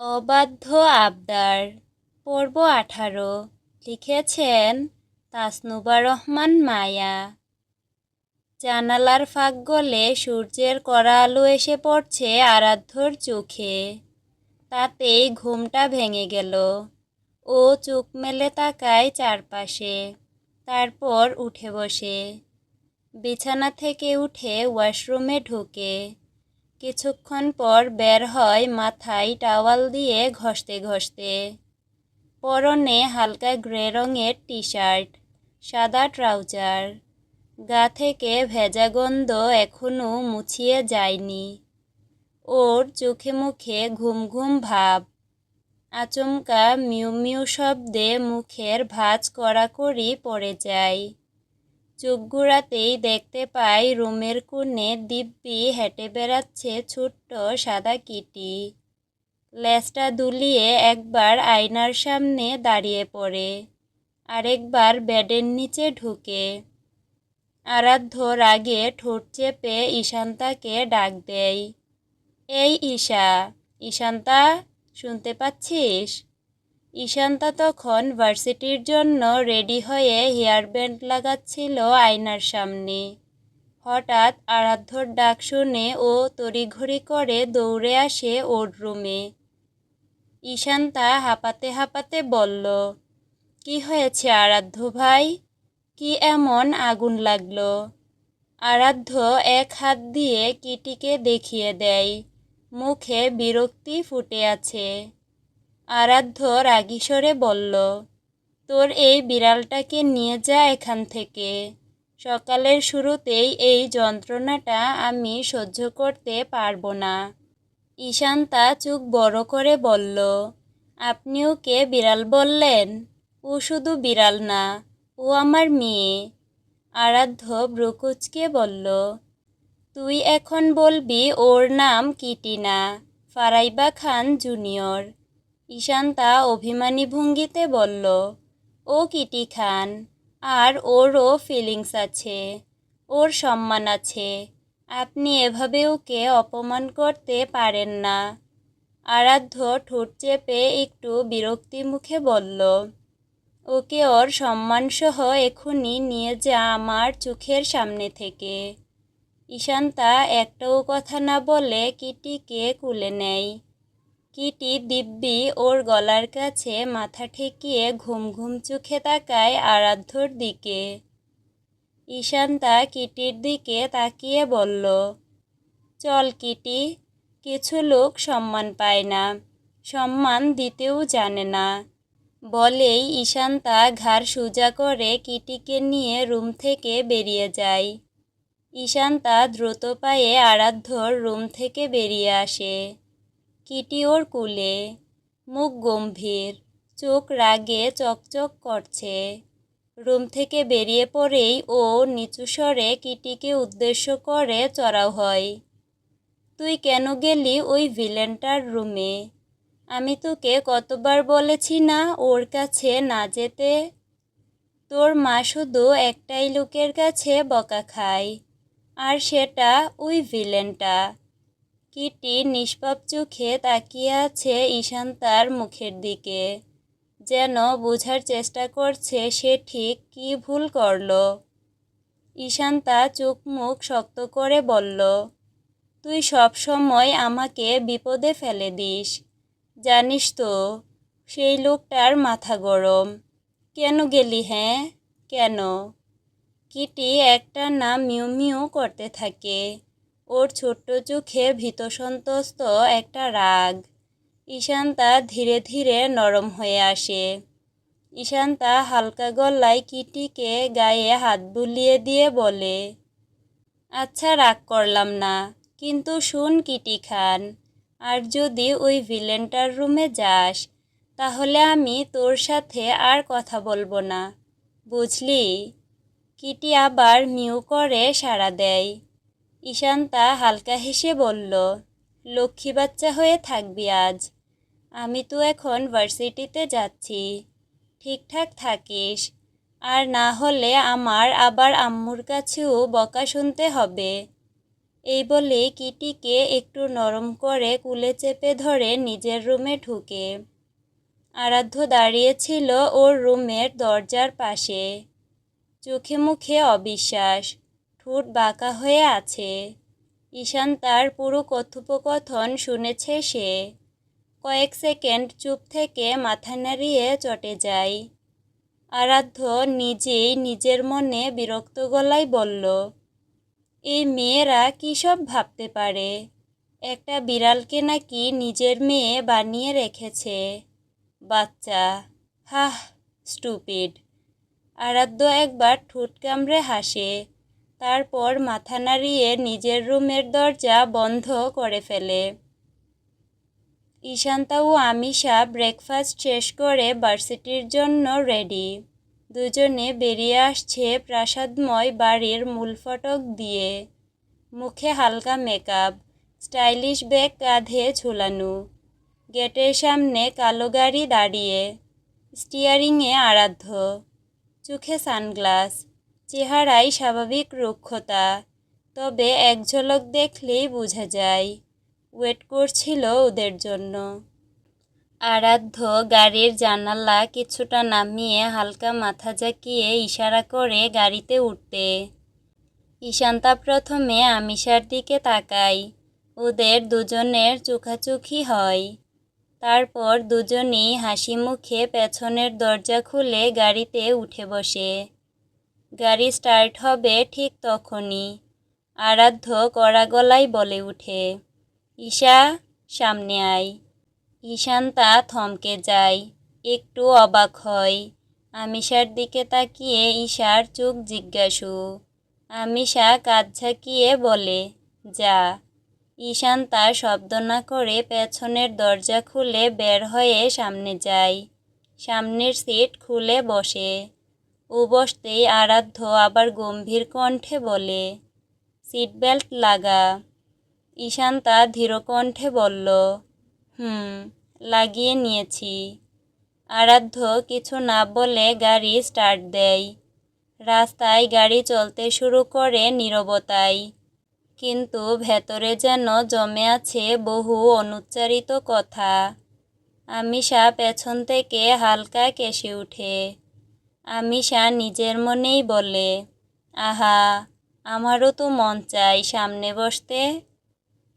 অবাধ্য আবদার। পর্ব আঠারো। লিখেছেন তাসনুবা রহমান মায়া। জানালার ফাঁক গলে সূর্যের কড়া আলো এসে পড়ছে আরাধ্যর চোখে। তাতেই ঘুমটা ভেঙে গেল। ও চোখ মেলে তাকায় চারপাশে। তারপর উঠে বসে। বিছানা থেকে উঠে ওয়াশরুমে ঢোকে। কিছুক্ষণ পর বের হয় মাথায় টাওয়াল দিয়ে ঘষতে ঘষতে। পরনে হালকা গ্রে রঙের টি শার্ট সাদা ট্রাউজার। গা থেকে ভেজা গন্ধ এখনও মুছিয়ে যায়নি। ওর চোখে মুখে ঘুম ঘুম ভাব। আচমকা মিউ মিউ শব্দে মুখের ভাঁজ কড়াকড়ি পড়ে যায়। চোখ ঘুরাতেই দেখতে পাই রুমের কোণে দিব্যি হেঁটে বেড়াচ্ছে ছোট্ট সাদা কিটি। লেজটা দুলিয়ে একবার আয়নার সামনে দাঁড়িয়ে পড়ে, আরেকবার বেডের নিচে ঢুকে। আরাধ্য রাগে ঠোঁট চেপে ঈশান্তাকে ডাক দেয়, এই ঈশা, ঈশান্তা, শুনতে পাচ্ছিস? ঈশান্তা তখন ভার্সিটির জন্য রেডি হয়ে হেয়ার ব্যান্ড লাগাচ্ছিল আয়নার সামনে। হঠাৎ আরাধ্যর ডাক শুনে ও তড়িঘড়ি করে দৌড়ে আসে ওর রুমে। ঈশান্তা হাঁপাতে হাঁপাতে বলল, কি হয়েছে আরাধ্য ভাই? কি এমন আগুন লাগল? আরাধ্য এক হাত দিয়ে কিটিকে দেখিয়ে দেয়, মুখে বিরক্তি ফুটে আছে। আরাধ্য রাগিসরে বলল, তোর এই বিড়ালটাকে নিয়ে যা এখান থেকে। সকালের শুরুতেই এই যন্ত্রণাটা আমি সহ্য করতে পারব না। ঈশান্তা চোখ বড় করে বলল আপনি ওকে বিড়াল বললেন? ও শুধু বিড়াল না, ও আমার মেয়ে। আরাধ্য ব্রুকুচকে বলল, তুই এখন বলবি ওর নাম কিটি না ফারাইবা খান জুনিয়র। ঈশান্তা অভিমানী ভঙ্গিতে বলল, ও কিটি খান, আর ওরও ফিলিংস আছে, ওর সম্মান আছে, আপনি এভাবে ওকে অপমান করতে পারেন না। আরাধ্য ঠোঁট চেপে একটু বিরক্তি মুখে বলল, ওকে ওর সম্মানসহ এখনই নিয়ে যা আমার চোখের সামনে থেকে। ঈশান্তা একটাও কথা না বলে কিটিকে কুলে নেয়। কিটি দিব্যি ওর গলার কাছে মাথা ঠেকিয়ে ঘুম ঘুম চোখে তাকায় আরাধ্যর দিকে। ঈশান্তা কিটির দিকে তাকিয়ে বলল, চল কিটি, কিছু লোক সম্মান পায় না, সম্মান দিতেও জানে না। বলেই ঈশান্তা ঘাড় সোজা করে কিটিকে নিয়ে রুম থেকে বেরিয়ে যায়। ঈশান্তা দ্রুত পায়ে আরাধ্যর রুম থেকে বেরিয়ে আসে। কিটি ওর কুলে মুখ গম্ভীর, চোখ রাগে চকচক করছে। রুম থেকে বেরিয়ে পড়েই ও নিচু স্বরে কিটিকে উদ্দেশ্য করে চড়াও হয়। তুই কেন গেলি ওই ভিলেনটার রুমে? আমি তোকে কতবার বলেছি না ওর কাছে না যেতে। তোর মা শুধু একটাই লোকের কাছে বকা খায়, আর সেটা ওই ভিলেনটা। কিটি নিষ্পাপ চোখে তাকিয়ে আছে ঈশান্তার মুখের দিকে। যেন বোঝার চেষ্টা করছে সে ঠিক কি ভুল করল। ঈশান্তা চোখ মুখ শক্ত করে বলল, তুই সব সময় আমাকে বিপদে ফেলে দিস। জানিস তো, সেই লোকটার মাথা গরম। কেন গেলি হ্যাঁ? কেন? কিটি একটা নাম মিউ মিউ করতে থাকে। ওর ছোট্ট চোখে ভীতসন্তস্ত একটা রাগ। ঈশান্তা ধীরে ধীরে নরম হয়ে আসে। ঈশান্তা হালকা গলায় কিটিকে গায়ে হাত বুলিয়ে দিয়ে বলে আচ্ছা রাগ করলাম না, কিন্তু শুন কিটি খান, আর যদি ওই ভিলেনটার রুমে যাস, তাহলে আমি তোর সাথে আর কথা বলব না, বুঝলি? কিটি আবার মিউ করে সাড়া দেয়। ঈশান্তা হালকা হেসে বলল, লক্ষ্মী বাচ্চা হয়ে থাকবি আজ। আমি তো এখন ভার্সিটিতে যাচ্ছি। ঠিকঠাক থাকিস। আর না হলে আমার আবার আম্মুর কাছেও বকা শুনতে হবে এই বলে কিটিকে একটু নরম করে কুলে চেপে ধরে নিজের রুমে ঢুকে। আরাধ্য দাঁড়িয়েছিল ওর রুমের দরজার পাশে। চোখে মুখে অবিশ্বাস। ঠোঁট বাঁকা হয়ে আছে। ঈশান তার পুরো কথোপকথন শুনেছে সে। কয়েক সেকেন্ড চুপ থেকে মাথা নাড়িয়ে চটে যায়। আরাধ্য নিজেই নিজের মনে বিরক্ত গলায় বলল এই মেয়েরা কী সব ভাবতে পারে? একটা বিড়ালকে নাকি নিজের মেয়ে বানিয়ে রেখেছে। বাচ্চা, হাহ, স্টুপিড। আরাধ্য একবার ঠোঁট কামড়ে হাসে। তারপর মাথা নাড়িয়ে নিজের রুমের দরজা বন্ধ করে ফেলে। ঈশান্তা ও আমিষা ব্রেকফাস্ট শেষ করে ভার্সিটির জন্য রেডি দুজনে বেরিয়ে আসছে প্রাসাদময় বাড়ির মূল ফটক দিয়ে। মুখে হালকা মেকআপ স্টাইলিশ ব্যাগ কাঁধে ঝুলানো। গেটের সামনে কালো গাড়ি দাঁড়িয়ে। স্টিয়ারিংয়ে আরাধ্য। চোখে সানগ্লাস চেহারায় স্বাভাবিক রুক্ষতা। তবে এক ঝলক দেখলেই বোঝা যায়, ওয়েট করছিল ওদের জন্য। আরাধ্য গাড়ির জানালা কিছুটা নামিয়ে হালকা মাথা জাকিয়ে ইশারা করে গাড়িতে উঠতে। ঈশান্তা প্রথমে আমিষার দিকে তাকায়। ওদের দুজনের চোখাচোখি হয়। তারপর দুজনেই হাসি মুখে পেছনের দরজা খুলে গাড়িতে উঠে বসে। গাড়ি স্টার্ট হবে ঠিক তখনই। আরাধ্য কড়া গলায় বলে উঠে। ঈশা, সামনে আয়। ঈশান তা থমকে যায়। একটু অবাক হয়। আমিষার দিকে তাকিয়ে ঈশার চোখ জিজ্ঞাসু। আমিষা কাজ ঝাঁকিয়ে বলে, যা। ঈশান তার শব্দ না করে পেছনের দরজা খুলে বের হয়ে সামনে যায়। সামনের সিট খুলে বসে। ও বসতেই আরাধ্য আবার গম্ভীর কণ্ঠে বলে, সিট বেল্ট লাগা। ঈশান্তা ধীর কণ্ঠে বলল, হুম, লাগিয়ে নিয়েছি। আরাধ্য কিছু না বলে গাড়ি স্টার্ট দেয়। রাস্তায় গাড়ি চলতে শুরু করে নীরবতায়। কিন্তু ভেতরে যেন জমে আছে বহু অনুচ্চারিত কথা। আমিষা পেছন থেকে হালকা কেসে উঠে আমিষা নিজের মনেই বলে, আহা, আমারও তো মন চাই সামনে বসতে।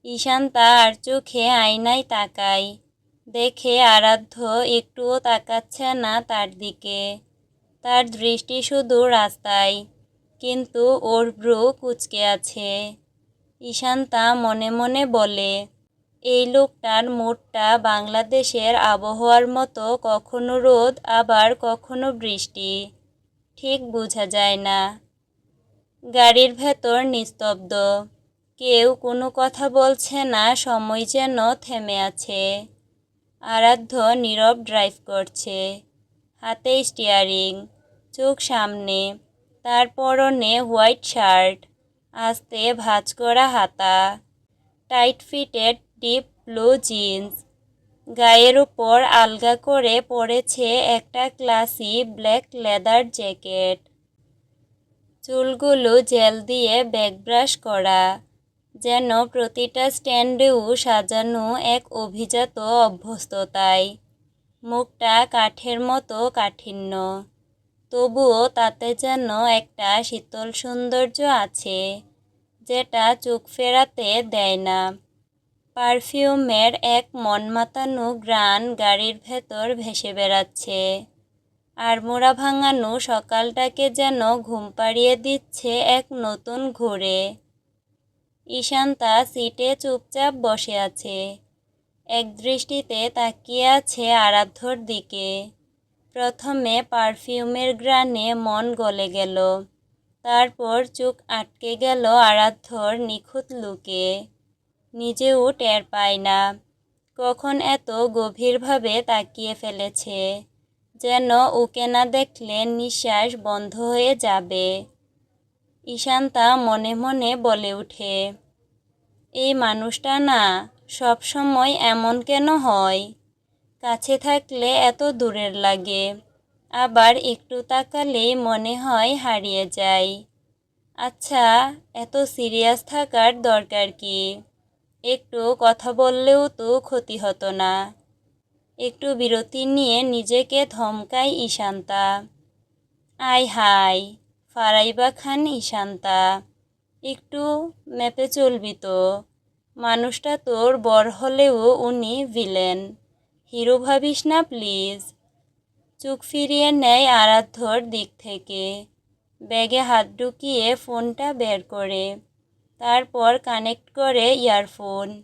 ঈশান তার চোখে আয়নায় তাকায়, দেখে আরাধ্য একটুও তাকাচ্ছে না তার দিকে। তার দৃষ্টি শুধু রাস্তায়, কিন্তু ওর ব্রু কুচকে আছে। ঈশান্তা মনে মনে বলে এই লোকটার মুডটা বাংলাদেশের আবহাওয়ার মতো কখনো রোদ, আবার কখনো বৃষ্টি। ঠিক বোঝা যায় না। গাড়ির ভেতর নিস্তব্ধ। কেউ কোনো কথা বলছে না, সময় যেন থেমে আছে। আরাধ্য নীরব ড্রাইভ করছে। হাতে স্টিয়ারিং, চোখ সামনে, তার পরনে হোয়াইট শার্ট, আস্তে ভাঁজ করা হাতা, tight fitted deep blue jeans গায়ের উপর আলগা করে পড়েছে একটা ক্লাসি ব্ল্যাক লেদার জ্যাকেট। চুলগুলো জেল দিয়ে ব্যাক ব্রাশ করা, যেন প্রতিটা স্ট্যান্ডেও সাজানো এক অভিজাত অভ্যস্ততায় মুখটা কাঠের মতো কাঠিন্য, তবুও তাতে যেন একটা শীতল সৌন্দর্য আছে, যেটা চোখ ফেরাতে দেয় না। পারফিউমের এক মন মাতানো গ্রান গাড়ির ভেতর ভেসে বেড়াচ্ছে। আর মোড়া ভাঙানো সকালটাকে যেন ঘুম পাড়িয়ে দিচ্ছে এক নতুন ঘুরে। ঈশান্তা সিটে চুপচাপ বসে আছে। এক দৃষ্টিতে তাকিয়ে আছে আরাধ্যর দিকে। প্রথমে পারফিউমের গ্রানে মন গলে গেল। তারপর চোখ আটকে গেল আরাধ্যর নিখুঁত লুকে। নিজেও টের পায় না। কখন এত গভীরভাবে তাকিয়ে ফেলেছে, যেন ওকে না দেখলে নিঃশ্বাস বন্ধ হয়ে যাবে। ঈশান্তা মনে মনে বলে ওঠে, এই মানুষটা না সব সময় এমন কেন হয়? কাছে থাকলে এত দূরের লাগে, আবার একটু তাকালেই মনে হয় হারিয়ে যায়। আচ্ছা এত সিরিয়াস থাকার দরকার কি? একটু কথা বললেও তো ক্ষতি হতো না। একটু বিরতি নিয়ে নিজেকে ধমকায় ঈশান্তা। আয় হাই ফারাইবা খান ঈশান্তা, একটু ম্যাপে চলবি তো। মানুষটা তোর বর হলেও উনি ভিলেন। হিরো ভাবিস না প্লিজ। চোখ ফিরিয়ে নেয় আরাধ্যর দিক থেকে। ব্যাগে হাত ঢুকিয়ে ফোনটা বের করে। তারপর কানেক্ট করে ইয়ারফোন।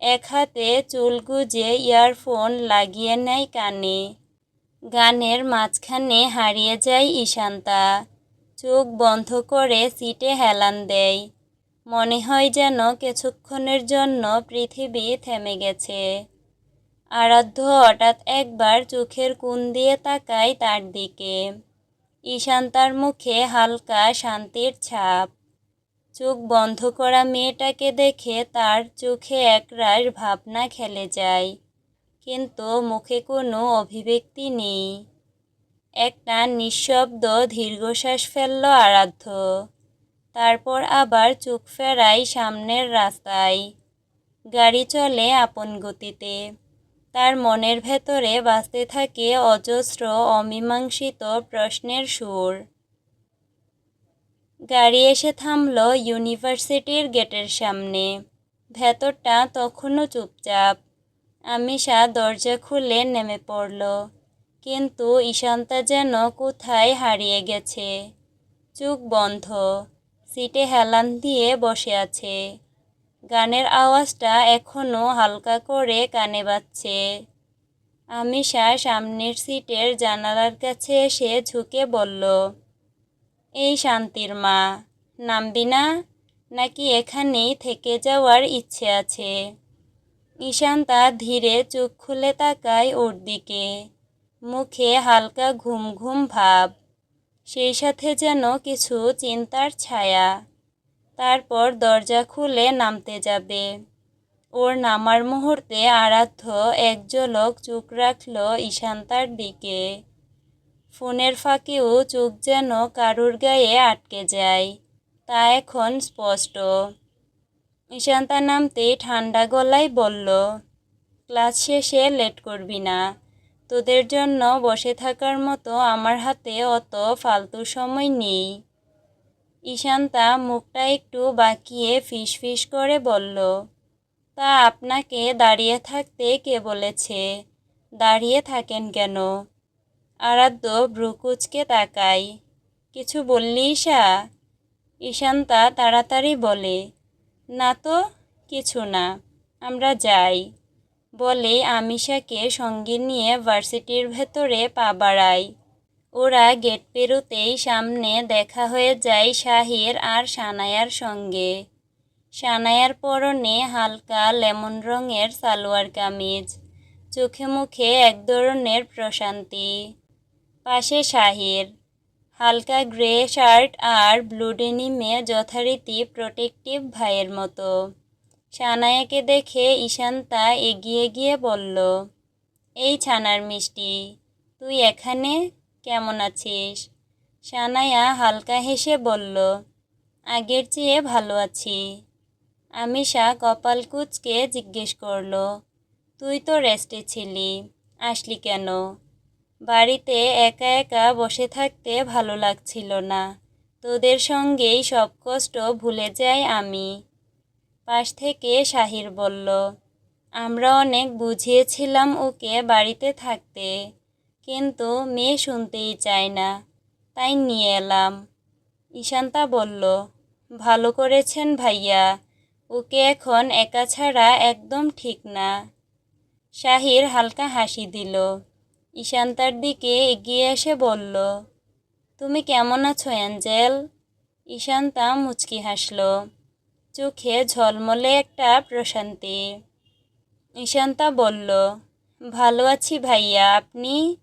এক হাতে চুল গুজে ইয়ারফোন লাগিয়ে নেয় কানে। গানের মাঝখানে হারিয়ে যায় ঈশান্তা। চোখ বন্ধ করে সিটে হেলান দেয়। মনে হয় যেন কিছুক্ষণের জন্য পৃথিবী থেমে গেছে। আরাধ্য হঠাৎ একবার চোখের কুন দিয়ে তাকায় তার দিকে। ঈশান্তার মুখে হালকা শান্তির ছাপ। চোখ বন্ধ করা মেয়েটাকে দেখে তার চোখে একরাশ ভাবনা খেলে যায়। কিন্তু মুখে কোনো অভিব্যক্তি নেই। একটা নিঃশব্দ দীর্ঘশ্বাস ফেলল আরাধ্য। তারপর আবার চোখ ফেরায় সামনের রাস্তায়। গাড়ি চলে আপন গতিতে। তার মনের ভেতরে বাঁচতে থাকে অজস্র অমীমাংসিত প্রশ্নের সুর। গাড়ি এসে থামল ইউনিভার্সিটির গেটের সামনে। ভেতরটা তখনও চুপচাপ। আমিষা দরজা খুলে নেমে পড়ল। কিন্তু ঈশান্তা যেন কোথায় হারিয়ে গেছে। চোখ বন্ধ। সিটে হেলান দিয়ে বসে আছে। গানের আওয়াজটা এখনও হালকা করে কানে বাজছে। আমিষা সামনের সিটের জানালার কাছে এসে ঝুঁকে বলল এই শান্তির মা, নামবি না? নাকি এখানেই থেকে যাওয়ার ইচ্ছে আছে? ঈশান্তা ধীরে চোখ খুলে তাকায় ওর দিকে। মুখে হালকা ঘুম ঘুম ভাব। সেই সাথে যেন কিছু চিন্তার ছায়া। তারপর দরজা খুলে নামতে যাবে। ওর নামার মুহূর্তে আরাধ্য এক ঝলক চোখ রাখল ঈশান্তার দিকে। ফোনের ফাঁকেও চোখ যেন কারুর গায়ে আটকে যায়। তা এখন স্পষ্ট। ঈশান্তা নামতে ঠান্ডা গলায় বলল, ক্লাস শেষে লেট করবি না। তোদের জন্য বসে থাকার মতো আমার হাতে অত ফালতু সময় নেই। ঈশান্তা মুখটা একটু বাঁকিয়ে ফিস ফিস করে বলল, তা আপনাকে দাঁড়িয়ে থাকতে কে বলেছে? দাঁড়িয়ে থাকেন কেন? আরাধ্য ভ্রুকুচকে তাকাই। কিছু বললি ঈশা? ঈশান্তা তাড়াতাড়ি বলে। না তো, কিছু না, আমরা যাই। বলে আমিষাকে সঙ্গে নিয়ে ভার্সিটির ভেতরে পা বাড়ায় ওরা গেট পেরোতেই সামনে দেখা হয়ে যায় শাহির আর সানায়ার সঙ্গে। সানায়ার পরনে হালকা লেমন রঙের সালোয়ার কামিজ। চোখে মুখে এক ধরনের প্রশান্তি। পাশে শাহির। হালকা গ্রে শার্ট আর ব্লু ডেনিমে যথারীতি প্রোটেক্টিভ ভাইয়ের মতো। সানায়াকে দেখে ঈশান্তা এগিয়ে গিয়ে বলল, এই ছানার মিষ্টি, তুই এখানে? কেমন আছিস? সানায়া হালকা হেসে বলল, আগের চেয়ে ভালো আছি। আমিষা কপাল কুচকে জিজ্ঞেস করল, তুই তো রেস্টে ছিলি, আসলি কেন? বাড়িতে একা একা বসে থাকতে ভালো লাগছিল না। তোদের সঙ্গেই সব কষ্ট ভুলে যাই আমি। পাশ থেকে শাহির বলল, আমরা অনেক বুঝিয়েছিলাম ওকে বাড়িতে থাকতে, কিন্তু মেয়ে শুনতেই চায় না, তাই নিয়ে এলাম। ঈশান্তা বলল, ভালো করেছেন ভাইয়া, ওকে এখন একা ছাড়া একদম ঠিক না। শাহির হালকা হাসি দিল ঈশান্তার দিকে এগিয়ে এসে বলল, তুমি কেমন আছো, অ্যাঞ্জেল? ঈশান্তা মুচকি হাসল। চোখে ঝলমলে একটা প্রশান্তি। ঈশান্তা বলল, ভালো আছি ভাইয়া, আপনি?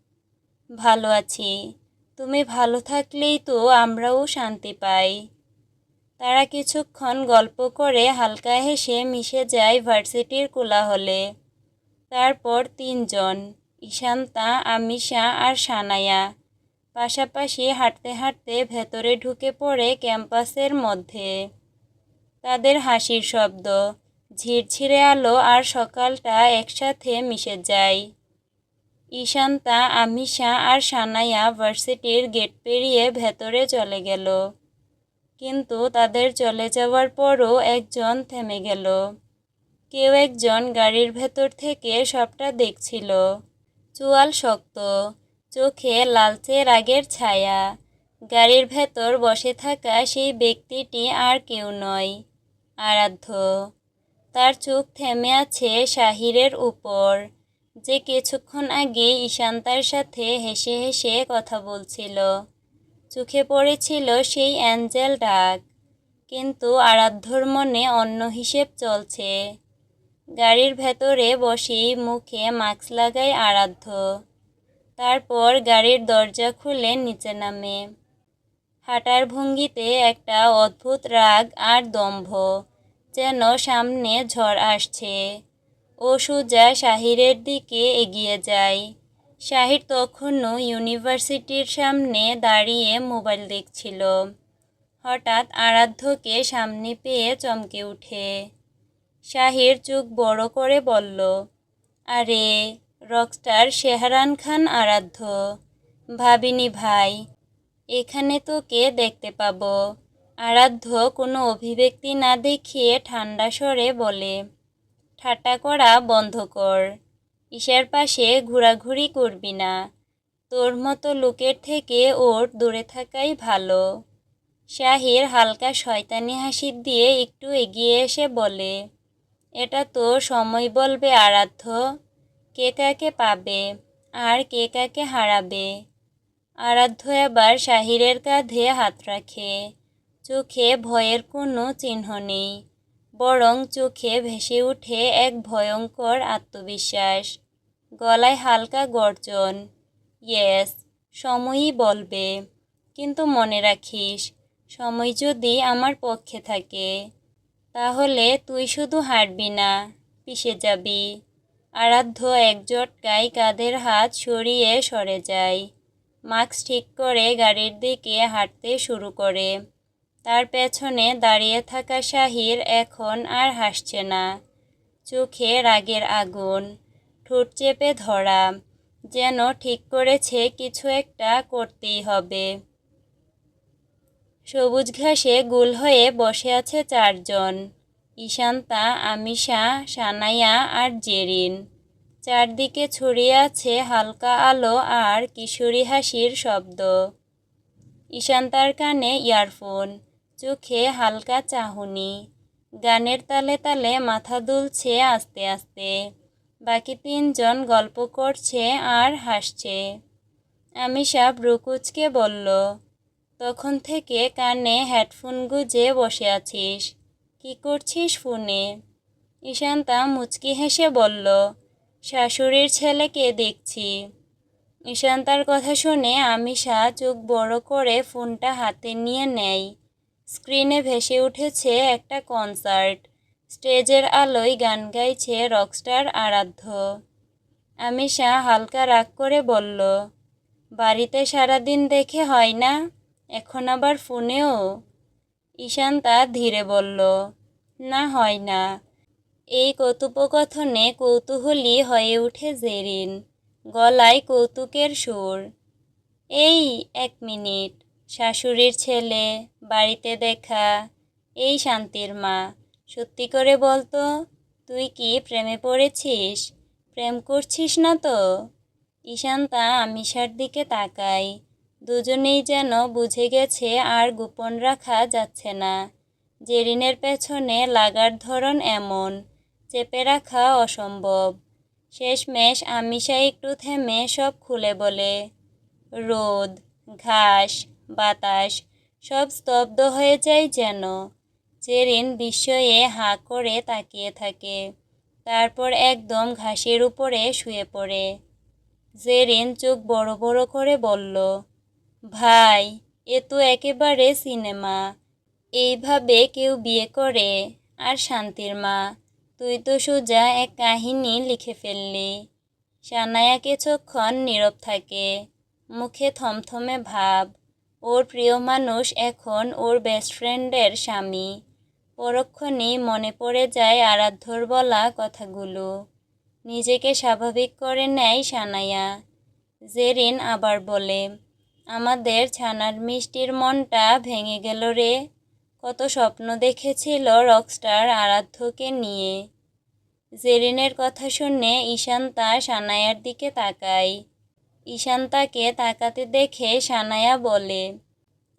ভালো আছি। তুমি ভালো থাকলেই তো আমরাও শান্তি পাই। তারা কিছুক্ষণ গল্প করে হালকা হেসে মিশে যায় ভার্সিটির কোলাহলে। তারপর তিনজন ঈশান্তা আমিষা আর সানায়া। পাশাপাশি হাঁটতে হাঁটতে ভেতরে ঢুকে পড়ে ক্যাম্পাসের মধ্যে। তাদের হাসির শব্দ, ঝিরঝিরে আলো আর সকালটা একসাথে মিশে যায়। ঈশান্তা আমিষা আর সানায়া ভার্সিটির গেট পেরিয়ে ভেতরে চলে গেল। কিন্তু তাদের চলে যাওয়ার পরও একজন থেমে গেল। কেউ একজন গাড়ির ভেতর থেকে সবটা দেখছিল। চোয়াল শক্ত, চোখে লালচে রাগের ছায়া। গাড়ির ভেতর বসে থাকা সেই ব্যক্তিটি আর কেউ নয়, আরাধ্য। তার চোখ থেমে আছে শাহিরের উপর। যে কিছুক্ষণ আগে ঈশান্তার সাথে হেসে হেসে কথা বলছিল, চোখে পড়েছিল সেই অ্যাঞ্জেল ডাক। কিন্তু আরাধ্যর মনে অন্য হিসেব চলছে। গাড়ির ভেতরে বসেই মুখে মাস্ক লাগায় আরাধ্য। তারপর গাড়ির দরজা খুলে নিচে নামে। হাঁটার ভঙ্গিতে একটা অদ্ভুত রাগ আর দম্ভ যেন সামনে ঝড় আসছে। ও সোজা শাহিরের দিকে এগিয়ে যায়। শাহির তখনও ইউনিভার্সিটির সামনে দাঁড়িয়ে মোবাইল দেখছিল। হঠাৎ আরাধ্যকে সামনে পেয়ে চমকে উঠে। শাহির চোখ বড় করে বলল, আরে, রকস্টার শেহরান খান আরাধ্য। ভাবিনি ভাই, এখানে তোকে দেখতে পাবো? আরাধ্য কোনো অভিব্যক্তি না দেখিয়ে ঠান্ডা স্বরে বলে, ঠাট্টা করা বন্ধ কর, ঈশার পাশে ঘোরাঘুরি করবি না। তোর মতো লোকের থেকে ওর দূরে থাকাই ভালো। শাহির হালকা শয়তানি হাসি দিয়ে একটু এগিয়ে এসে বলে এটা তো সময় বলবে আরাধ্য। কে কাকে পাবে আর কে কাকে হারাবে? আরাধ্য এবার শাহিরের কাঁধে হাত রাখে। চোখে ভয়ের কোনো চিহ্ন নেই, বরং চোখে ভেসে ওঠে এক ভয়ঙ্কর আত্মবিশ্বাস। গলায় হালকা গর্জন, ইয়েস, সময়ই বলবে। কিন্তু মনে রাখিস, সময় যদি আমার পক্ষে থাকে তাহলে তুই শুধু হাঁটবি না, পিষে যাবি। আরাধ্য এক জটকায় কাঁধের হাত সরিয়ে সরে যায়। মাস্ক ঠিক করে গাড়ির দিকে হাঁটতে শুরু করে। তার পেছনে দাঁড়িয়ে থাকা শাহির এখন আর হাসছে না। চোখে রাগের আগুন, ঠোঁট চেপে ধরা, যেন ঠিক করেছে কিছু একটা করতেই হবে। সবুজ ঘাসে গোল হয়ে বসে আছে চারজন। ঈশান্তা আমিষা সানাইয়া আর জেরিন। চারদিকে ছড়িয়ে আছে হালকা আলো আর কিশোরী হাসির শব্দ। ঈশান্তার কানে ইয়ারফোন, চোখে হালকা চাহনি। গানের তালে তালে মাথা দুলছে আস্তে আস্তে। বাকি তিনজন গল্প করছে আর হাসছে। আমিষা ব্রুকুচকে বলল তখন থেকে কানে হেডফোন গুজে বসে আছিস। কি করছিস ফোনে? ঈশান্তা মুচকি হেসে বলল, শাশুড়ির ছেলেকে দেখছি। ঈশান্তার কথা শুনে আমি আমিষা চোখ বড় করে ফোনটা হাতে নিয়ে নেয়। স্ক্রিনে ভেসে উঠেছে একটা কনসার্ট। স্টেজের আলোয় গান গাইছে রকস্টার আরাধ্য। আমি আমিষা হালকা রাগ করে বলল, বাড়িতে সারাদিন দেখে হয় না? এখন আবার ফোনেও? ঈশান্তা ধীরে বলল, না, হয় না। এই কৌতুপকথনে কৌতূহলী হয়ে উঠে জেরিন, গলায় কৌতুকের সুর। এই এক মিনিট, শাশুড়ির ছেলে, বাড়িতে দেখা, এই শান্তির মা। সত্যি করে বলতো, তুই কি প্রেমে পড়েছিস? প্রেম করছিস না তো? ঈশান্তা আমিষার দিকে তাকায়। দুজনেই যেন বুঝে গেছে আর গোপন রাখা যাচ্ছে না। জেরিনের পেছনে লাগার ধরন এমন, চেপে রাখা অসম্ভব। শেষমেশ আমিষা একটু থেমে সব খুলে বলে, রোদ, ঘাস, বাতাস, সব স্তব্ধ হয়ে যায় যেন। জেরিন বিস্ময়ে হাঁ করে তাকিয়ে থাকে, তারপর একদম ঘাসের উপরে শুয়ে পড়ে। জেরিন চোখ বড় বড় করে বলল ভাই, এ তো একেবারে সিনেমা। এইভাবে কেউ বিয়ে করে, আর শান্তির মা। তুই তো সোজা এক কাহিনী লিখে ফেললি। সানায়া কিছুক্ষণ নীরব থাকে। মুখে থমথমে ভাব, ওর প্রিয় মানুষ এখন ওর বেস্ট ফ্রেন্ডের স্বামী। পরক্ষণেই মনে পড়ে যায় আরাধ্যর বলা কথাগুলো। নিজেকে স্বাভাবিক করে নেয় সানায়া। জেরিন আবার বলে আমাদের ছানার মিষ্টির মনটা ভেঙে গেল রে। কত স্বপ্ন দেখেছিল রকস্টার আরাধ্যকে নিয়ে। জেরিনের কথা শুনে ঈশান্তা সানায়ার দিকে তাকায়। ঈশান্তাকে তাকাতে দেখে সানায়া বলে,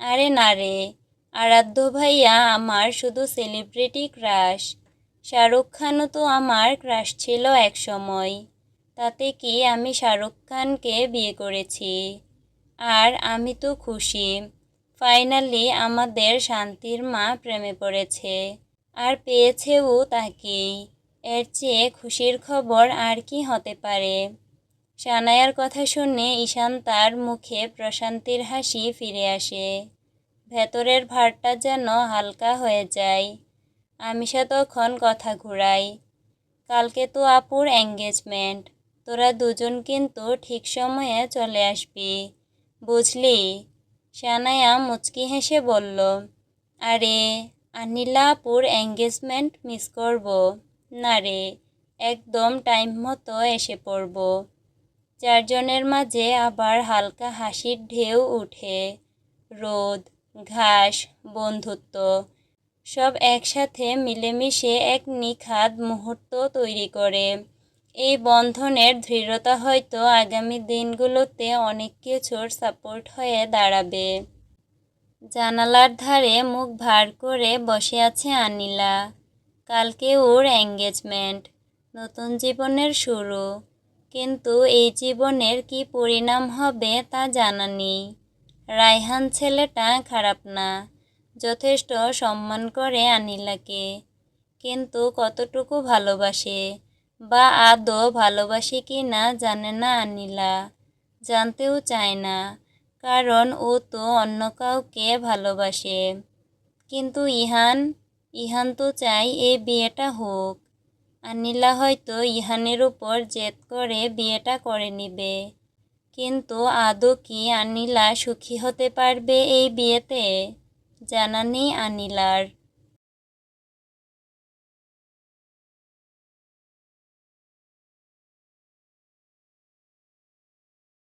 আরে না রে, আরাধ্য ভাইয়া আমার শুধু সেলিব্রিটি ক্রাশ শাহরুখ খানও তো আমার ক্রাশ ছিল এক সময় তাতে কি আমি শাহরুখ খানকে বিয়ে করেছি? আর আমি তো খুশি। ফাইনালি আমাদের শান্তির মা প্রেমে পড়েছে। আর পেয়েছেও তাকেই। এর চেয়ে খুশির খবর আর কি হতে পারে? সানায়ার কথা শুনে ঈশান তার মুখে প্রশান্তির হাসি ফিরে আসে। ভেতরের ভারটা যেন হালকা হয়ে যায়। আমিষা তখন কথা ঘুরাই কালকে তো আপুর এঙ্গেজমেন্ট তোরা দুজন কিন্তু ঠিক সময়ে চলে আসবি। বুঝলি? সানায়া মুচকি হেসে বলল, আরে আনিলা আপুর এঙ্গেজমেন্ট মিস করব। না রে, একদম টাইম মতো এসে পড়ব। চারজনের মাঝে আবার হালকা হাসির ঢেউ উঠে। রোদ, ঘাস, বন্ধুত্ব, সব একসাথে মিলেমিশে এক নিখাদ মুহূর্ত তৈরি করে। এই বন্ধনের দৃঢ়তা হয়তো আগামী দিনগুলোতে অনেক কিছুর সাপোর্ট হয়ে দাঁড়াবে। জানালার ধারে মুখ ভার করে বসে আছে আনিলা। কালকে ওর এঙ্গেজমেন্ট নতুন জীবনের শুরু। কিন্তু এই জীবনের কি পরিণাম হবে তা জানা নেই। রায়হান ছেলেটা খারাপ না, যথেষ্ট সম্মান করে আনিলাকে। কিন্তু কতটুকু ভালোবাসে বা আদৌ ভালোবাসে কি না জানে না আনিলা। জানতেও চায় না, কারণ ও তো অন্য কাউকে ভালোবাসে। কিন্তু ইহান ইহান তো চাই এই বিয়েটা হোক। আনিলা হয়তো ইহানের উপর জেদ করে বিয়েটা করে নিবে। কিন্তু আদৌ কি আনিলা সুখী হতে পারবে এই বিয়েতে? জানা নেই আনিলার।